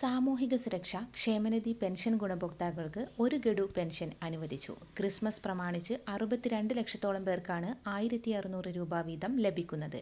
സാമൂഹിക സുരക്ഷ ക്ഷേമനിധി പെൻഷൻ ഗുണഭോക്താക്കൾക്ക് ഒരു ഗഡു പെൻഷൻ അനുവദിച്ചു. ക്രിസ്മസ് പ്രമാണിച്ച് അറുപത്തിരണ്ട് ലക്ഷത്തോളം പേർക്കാണ് ആയിരത്തി അറുന്നൂറ് രൂപ വീതം ലഭിക്കുന്നത്.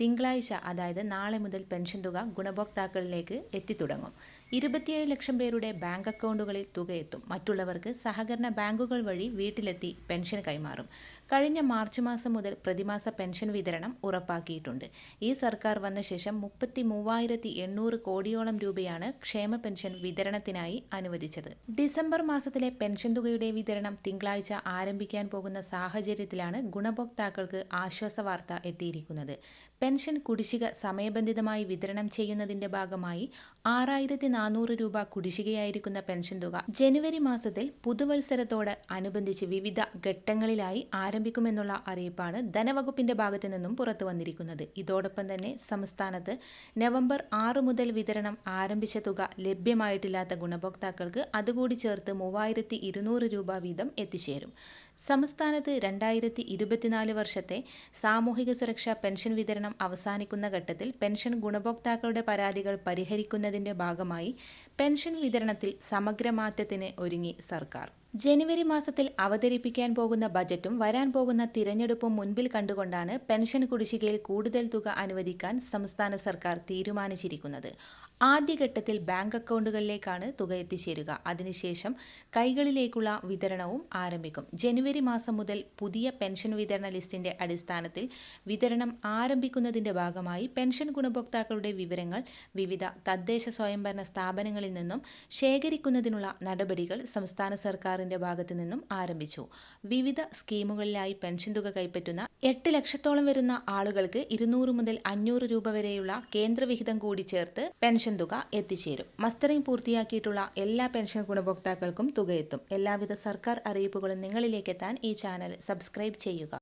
തിങ്കളാഴ്ച അതായത് നാളെ മുതൽ പെൻഷൻ തുക ഗുണഭോക്താക്കളിലേക്ക് എത്തിത്തുടങ്ങും. ഇരുപത്തിയേഴ് ലക്ഷം പേരുടെ ബാങ്ക് അക്കൗണ്ടുകളിൽ തുക എത്തും. മറ്റുള്ളവർക്ക് സഹകരണ ബാങ്കുകൾ വഴി വീട്ടിലെത്തി പെൻഷൻ കൈമാറും. കഴിഞ്ഞ മാർച്ച് മാസം മുതൽ പ്രതിമാസ പെൻഷൻ വിതരണം ഉറപ്പാക്കിയിട്ടുണ്ട്. ഈ സർക്കാർ വന്ന ശേഷം മുപ്പത്തി മൂവായിരത്തി എണ്ണൂറ് കോടിയോളം രൂപയാണ് ക്ഷേമ പെൻഷൻ വിതരണത്തിനായി അനുവദിച്ചത്. ഡിസംബർ മാസത്തിലെ പെൻഷൻ തുകയുടെ വിതരണം തിങ്കളാഴ്ച ആരംഭിക്കാൻ പോകുന്ന സാഹചര്യത്തിലാണ് ഗുണഭോക്താക്കൾക്ക് ആശ്വാസ വാർത്ത എത്തിയിരിക്കുന്നത്. പെൻഷൻ കുടിശ്ശിക സമയബന്ധിതമായി വിതരണം ചെയ്യുന്നതിന്റെ ഭാഗമായി ആറായിരത്തി നാനൂറ് രൂപ കുടിശ്ശികയായിരിക്കുന്ന പെൻഷൻ തുക ജനുവരി മാസത്തിൽ പുതുവത്സരത്തോട് അനുബന്ധിച്ച് വിവിധ ഘട്ടങ്ങളിലായി ആരംഭിക്കുമെന്നുള്ള അറിയിപ്പാണ് ധനവകുപ്പിന്റെ ഭാഗത്തു നിന്നും പുറത്തു വന്നിരിക്കുന്നത്. ഇതോടൊപ്പം തന്നെ സംസ്ഥാനത്ത് നവംബർ ആറ് മുതൽ വിതരണം ആരംഭിച്ച തുക ലഭ്യമായിട്ടില്ലാത്ത ഗുണഭോക്താക്കൾക്ക് അതുകൂടി ചേർത്ത് മൂവായിരത്തി ഇരുന്നൂറ് രൂപ വീതം എത്തിച്ചേരും. സംസ്ഥാനത്ത് രണ്ടായിരത്തി ഇരുപത്തിനാല് വർഷത്തെ സാമൂഹിക സുരക്ഷാ പെൻഷൻ വിതരണം അവസാനിക്കുന്ന ഘട്ടത്തിൽ പെൻഷൻ ഗുണഭോക്താക്കളുടെ പരാതികൾ പരിഹരിക്കുന്നതിന്റെ ഭാഗമായി പെൻഷൻ വിതരണത്തിൽ സമഗ്രമാറ്റത്തിന് ഒരുങ്ങി സർക്കാർ. ജനുവരി മാസത്തിൽ അവതരിപ്പിക്കാൻ പോകുന്ന ബജറ്റും വരാൻ പോകുന്ന തിരഞ്ഞെടുപ്പും മുൻപിൽ കണ്ടുകൊണ്ടാണ് പെൻഷൻ കുടിശ്ശികയിൽ കൂടുതൽ തുക അനുവദിക്കാൻ സംസ്ഥാന സർക്കാർ തീരുമാനിച്ചിരിക്കുന്നത്. ആദ്യഘട്ടത്തിൽ ബാങ്ക് അക്കൗണ്ടുകളിലേക്കാണ് തുക എത്തിച്ചേരുക. അതിനുശേഷം കൈകളിലേക്കുള്ള വിതരണവും ആരംഭിക്കും. ജനുവരി മാസം മുതൽ പുതിയ പെൻഷൻ വിതരണ ലിസ്റ്റിന്റെ അടിസ്ഥാനത്തിൽ വിതരണം ആരംഭിക്കുന്നതിന്റെ ഭാഗമായി പെൻഷൻ ഗുണഭോക്താക്കളുടെ വിവരങ്ങൾ വിവിധ തദ്ദേശ സ്വയംഭരണ സ്ഥാപനങ്ങളിൽ നിന്നും ശേഖരിക്കുന്നതിനുള്ള നടപടികൾ സംസ്ഥാന സർക്കാരിന്റെ ഭാഗത്തു നിന്നും ആരംഭിച്ചു. വിവിധ സ്കീമുകളിലായി പെൻഷൻ തുക കൈപ്പറ്റുന്ന എട്ട് ലക്ഷത്തോളം വരുന്ന ആളുകൾക്ക് ഇരുന്നൂറ് മുതൽ അഞ്ഞൂറ് രൂപ വരെയുള്ള കേന്ദ്രവിഹിതം കൂടി ചേർത്ത് പെൻഷൻ തുക എത്തിച്ചേരും. മസ്റ്ററിംഗ് പൂർത്തിയാക്കിയിട്ടുള്ള എല്ലാ പെൻഷൻ ഗുണഭോക്താക്കൾക്കും തുക എത്തും എല്ലാവിധ സർക്കാർ അറിയിപ്പുകളും നിങ്ങളിലേക്ക് എത്താൻ ഈ ചാനൽ സബ്സ്ക്രൈബ് ചെയ്യുക.